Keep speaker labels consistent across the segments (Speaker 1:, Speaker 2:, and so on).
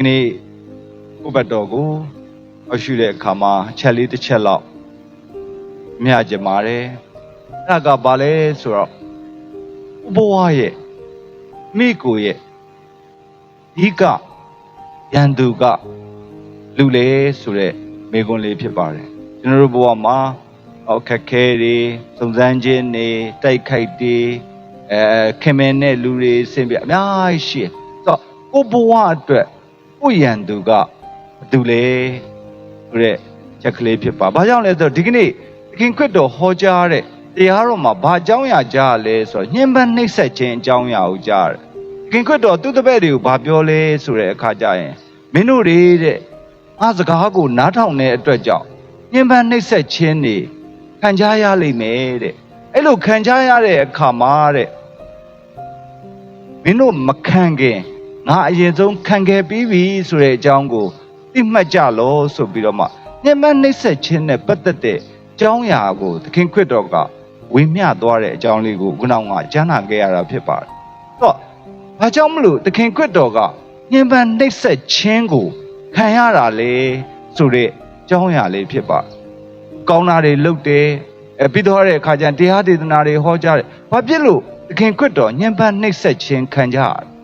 Speaker 1: ဒီနေ့ကိုယ့်ဘတ်တော်ကိုအရှုတဲ့အခါမှာအချက်လေးတစ်ချက်လောက်မြတ်ကြပါတယ်အဲ့ဒါကဘာလဲဆိုတော့ဘဝရဲ့မိကိုရဲ့ဒီကရန်သူကလူလေဆိုတဲ့မိကွန်းလေးဖြစ်ပါတယ်ကျွန်တော်တို့ဘဝမှာအခက်ခဲတွေစုံစမ်းခြင်းတွေတိုက်ခိုက်တွေအဲခင်မင်တဲ့လူတွေဆင်ပြအများကြီးရှိတယ်ဆိုတော့ကိုယ့်ဘဝအတွက် ကိုယ့်ရန်သူကဘာတူလဲဆိုတဲ့ချက်ကလေးဖြစ်ပါဘာကြောင့်လဲဆိုတော့ဒီကနေ့သခင်ခရစ်တော်ဟောကြားတဲ့တရားတော်မှာဘာအကြောင်းအရာကြားရလဲဆိုတော့ညှဉ်းပန်းနှိပ်စက်ခြင်းအကြောင်းအရာကိုကြားရတယ်သခင်ခရစ်တော်သူ့တပည့်တွေကိုဘာပြောလဲဆိုတဲ့အခါကျရင်မင်းတို့တွေတဲ့ငါစကားကိုနားထောင်တဲ့အတွက်ကြောင့်ညှဉ်းပန်းနှိပ်စက်ခြင်းတွေခံကြရလိမ့်မယ်တဲ့အဲ့လိုခံကြရတဲ့အခါမှာတဲ့မင်းတို့မခံခင် ငါအရင်ဆုံးခံခဲ့ပြီးပြီဆိုတဲ့အကြောင်းကိုသိမှတ်ကြလောဆိုပြီးတော့မှညှဉ်းပန်းနှိပ်စက်ခြင်းနဲ့ပတ်သက်တဲ့အကြောင်းအရာကိုသခင်ခရစ်တော်ကဝေမျှသွားတဲ့အကြောင်းလေးကိုခုနကကြားနာခဲ့ရတာဖြစ်ပါတယ်။တော့ဘာကြောင့်မလို့သခင်ခရစ်တော်ကညှဉ်းပန်းနှိပ်စက်ခြင်းကိုခံရတာလေဆိုတဲ့အကြောင်းအရာလေးဖြစ်ပါတယ်။ကောင်းတာတွေလုပ်တယ်အဲပြီးတော့တဲ့အခါကျရင်တရားဒေသနာတွေဟောကြားတယ်။ဘာဖြစ်လို့သခင်ခရစ်တော်ညှဉ်းပန်းနှိပ်စက်ခြင်းခံကြရလဲ။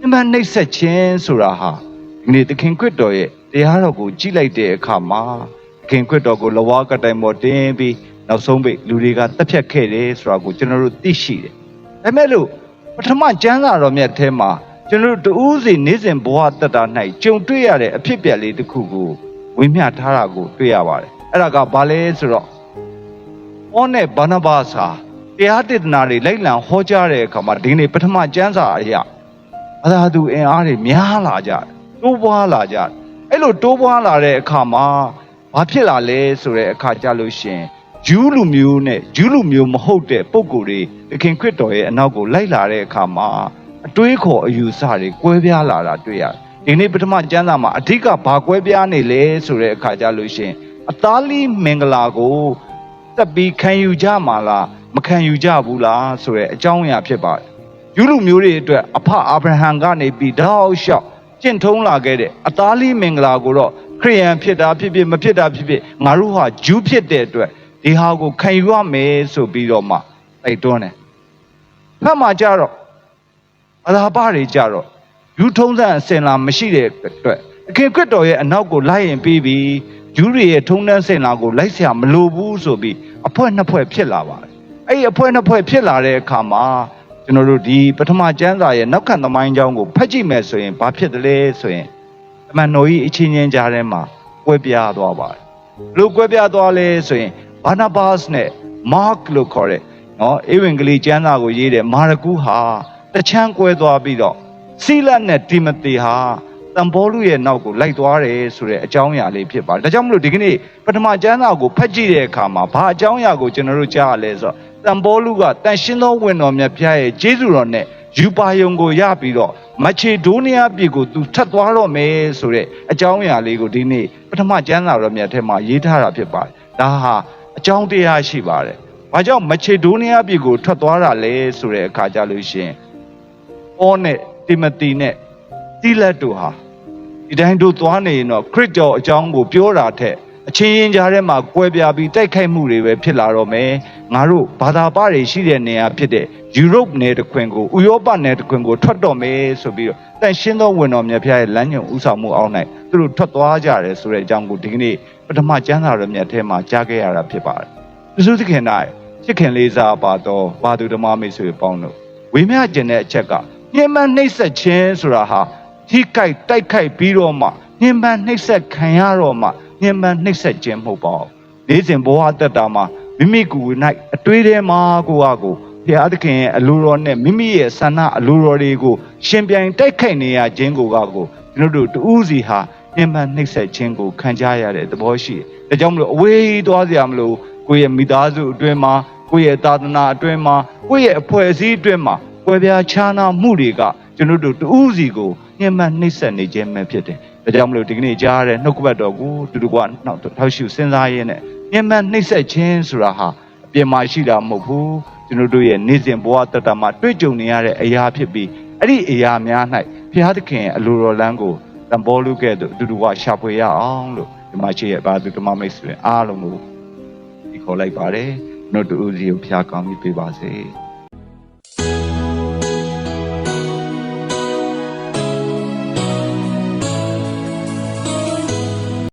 Speaker 1: ညှဉ်းပန်းနှိပ်စက်ခြင်းဆိုတာဟာဒီနေ့သခင်ခရစ်တော်ရဲ့တရားတော်ကိုကြည့်လိုက်တဲ့အခါမှာသခင်ခရစ်တော်ကိုလဝါကတိုင်ပေါ်တင်ပြီးနောက်ဆုံးပိတ်လူတွေကတက်ဖြတ်ခဲ့တယ်ဆိုတာကိုကျွန်တော်တို့သိရှိတယ်။ဒါပေမဲ့လို့ပထမကျမ်းစာတော်မြတ်ထဲမှာကျွန်တော်တို့တူးစီနေစဉ်ဘဝတက်တာ၌ကြုံတွေ့ရတဲ့အဖြစ်အပျက်လေးတစ်ခုကိုဝေမျှထားတာကိုတွေ့ရပါတယ်။အဲ့ဒါကဘာလဲဆိုတော့ဩနဲ့ဘာနာဘာစာတရားတေသနာတွေလိုက်လံဟောကြားတဲ့အခါမှာဒီနေ့ပထမကျမ်းစာအရာ ဘာသာသူအင်အားတွေများလာကြတယ်တိုးပွားလာကြတယ်အဲ့လိုတိုးပွားလာတဲ့အခါမှာဘာဖြစ်လာလဲဆိုတဲ့အခါကြလို့ရှရင်ဂျူးလူမျိုးနဲ့ဂျူးလူမျိုးမဟုတ်တဲ့ပုံကိုယ်တွေသခင်ခရစ်တော်ရဲ့အနောက်ကိုလိုက်လာတဲ့အခါမှာအတွေးခေါ်အယူဆတွေကွဲပြားလာတာတွေ့ရတယ်ဒီနေ့ပထမကျမ်းစာမှာအဓိကဘာကွဲပြားနေလဲဆိုတဲ့အခါကြလို့ရှရင်အသားလီမင်္ဂလာကိုတက်ပြီးခံယူကြမှာလားမခံယူကြဘူးလားဆိုတဲ့အကြောင်းအရာဖြစ်ပါတယ် ယူလူမျိုးတွေအတွက်အဖအာဗြဟံကနေပြီးတောက်လျှောက်ကျင့်ထုံးလာခဲ့တဲ့အသားလေးမင်္ဂလာကိုတော့ခရိယန်ဖြစ်တာဖြစ်ဖြစ်မဖြစ်တာဖြစ်ဖြစ်ငါတို့ဟာဂျူးဖြစ်တဲ့အတွက်ဒီဟာကိုခံယူရမယ်ဆိုပြီးတော့မှတိုက်တွန်းတယ်။ဖတ်မှာကြတော့အလားပါတွေကြတော့ယူထုံးစံအစင်လာမရှိတဲ့အတွက်အခင်ခရစ်တော်ရဲ့အနောက်ကိုလိုက်ရင်ပြီးပြီးယူတွေရဲ့ထုံးတန်းစင်လာကိုလိုက်ဆရာမလိုဘူးဆိုပြီးအဖွဲ့နှစ်ဖွဲ့ဖြစ်လာပါတယ်။အဲ့ဒီအဖွဲ့နှစ်ဖွဲ့ဖြစ်လာတဲ့အခါမှာ ကျွန်တော်တို့ဒီပထမကျမ်းစာရဲ့နောက်ခံသမိုင်းကြောင်းကိုဖတ်ကြည့်မယ်ဆိုရင်ဘာဖြစ်တယ်လဲဆိုရင်အမှန်တော်ကြီးအချင်းချင်းကြားထဲမှာကွဲပြားသွားပါတယ်ဘလို့ကွဲပြားသွားလဲဆိုရင်ဘာနာဘတ်စ်နဲ့မားကလို့ခေါ်တဲ့နော်ဧဝံဂေလိကျမ်းစာကိုရေးတဲ့မာရကုဟာတချမ်းကွဲသွားပြီးတော့စီလတ်နဲ့တိမသေဟာတန်ဘောလူရဲ့နောက်ကိုလိုက်သွားတယ်ဆိုတဲ့အကြောင်းအရာလေးဖြစ်ပါတယ်ဒါကြောင့်မလို့ဒီကနေ့ပထမကျမ်းစာကိုဖတ်ကြည့်တဲ့အခါမှာဘာအကြောင်းအရာကိုကျွန်တော်တို့ကြားရလဲဆိုတော့ တန်ဘောလူကတန်ရှင်းသောဝင်တော်မြတ်ဖျားရဲ့ဂျေဇုတော်နဲ့ယူပါယုံကိုရပြီးတော့မချေဒိုးနီးယားပြည်ကိုသူထပ်သွားတော့မယ်ဆိုတဲ့အကြောင်းအရာလေးကိုဒီနေ့ပထမကျမ်းစာတော်မြတ်ထဲမှာရေးထားတာဖြစ်ပါတယ်ဒါဟာအကြောင်းတရားရှိပါတယ်ဘာကြောင့်မချေဒိုးနီးယားပြည်ကိုထွက်သွားတာလဲဆိုတဲ့အခါကြလို့ရှိရင်အောနဲ့တိမတီနဲ့တိလက်တို့ဟာဒီတိုင်းတို့သွားနေရင်တော့ခရစ်တော်အကြောင်းကိုပြောတာထက်အချင်းချင်းကြားထဲမှာကွဲပြားပြီးတိုက်ခိုက်မှုတွေပဲဖြစ်လာတော့မယ် ငါတို့ဘာသာပတွေရှိတဲ့နေရာဖြစ်တဲ့ယူရိုပနယ်တစ်ခွင်ကိုဥရောပနယ်တစ်ခွင်ကိုထွက်တော့မယ်ဆိုပြီးတော့တန်ရှင်းသောဝင်တော်မြတ်ဖျားရဲ့လမ်းညွန်ဥဆောင်မှုအောက်၌သူတို့ထွက်သွားကြတယ်ဆိုတဲ့အကြောင်းကိုဒီကနေ့ပထမကျမ်းစာတော်မြတ်ထဲမှာကြားခဲ့ရတာဖြစ်ပါတယ်။သူသခင်၌ချစ်ခင်လေးစားပါတော့ဘာသူဓမ္မမိတ်ဆွေပေါင်းတို့ဝေမျှကျင်တဲ့အချက်ကညှဉ်းပန်းနှိပ်စက်ခြင်းဆိုတာဟာထိကြိုက်တိုက်ခိုက်ပြီးတော့မှညှဉ်းပန်းနှိပ်စက်ခံရတော့မှညှဉ်းပန်းနှိပ်စက်ခြင်းမဟုတ်ပါဘူး။နေ့စဉ်ဘဝတက်တာမှာ မိမိကိုယ်၌အတွေးထဲမှာကိုယ့်အကိုဘုရားသခင်ရဲ့အလိုတော်နဲ့မိမိရဲ့ဆန္ဒအလိုတော်တွေကိုရှင်ပြိုင်တိုက်ခိုက်နေရခြင်းကိုကကိုကျွန်တော်တို့တူးစီဟာညှဉ်းပန်းနှိပ်စက်ခြင်းကိုခံကြရတဲ့သဘောရှိတယ်။ဒါကြောင့်မလို့အဝေးသွားစရာမလိုကိုယ့်ရဲ့မိသားစုအတွင်းမှာကိုယ့်ရဲ့သာသနာအတွင်းမှာကိုယ့်ရဲ့အဖွဲ့အစည်းအတွင်းမှာကွဲပြားခြားနားမှုတွေကကျွန်တော်တို့တူးစီကိုညှဉ်းပန်းနှိပ်စက်နေခြင်းပဲဖြစ်တယ်။ဒါကြောင့်မလို့ဒီကနေ့ကြားရတဲ့နှုတ်ကပတ်တော်ကိုတူတူကနောက်ထောက်ရှုစဉ်းစားရင်းနဲ့ ညှဉ်းပန်းနှိပ်စက်ခြင်းဆိုတာဟာအပြင်မှာရှိတာမဟုတ်ဘူးကျွန်တော်တို့ရဲ့နေ့စဉ်ဘဝတတမှာတွေ့ကြုံနေရတဲ့အရာဖြစ်ပြီးအဲ့ဒီအရာများ၌ဘုရားသခင်ရဲ့အလိုတော်လမ်းကိုတံပေါ်လူကဲ့သို့အတူတူဝရှာဖွေရအောင်လို့ဒီမှာရှိရဲ့ဘာသူဓမ္မမိတ်ဆွေအားလုံးကိုဒီခေါ်လိုက်ပါတယ်နှုတ်တူစီကိုဖျားကောင်းပြီးပေးပါစေ။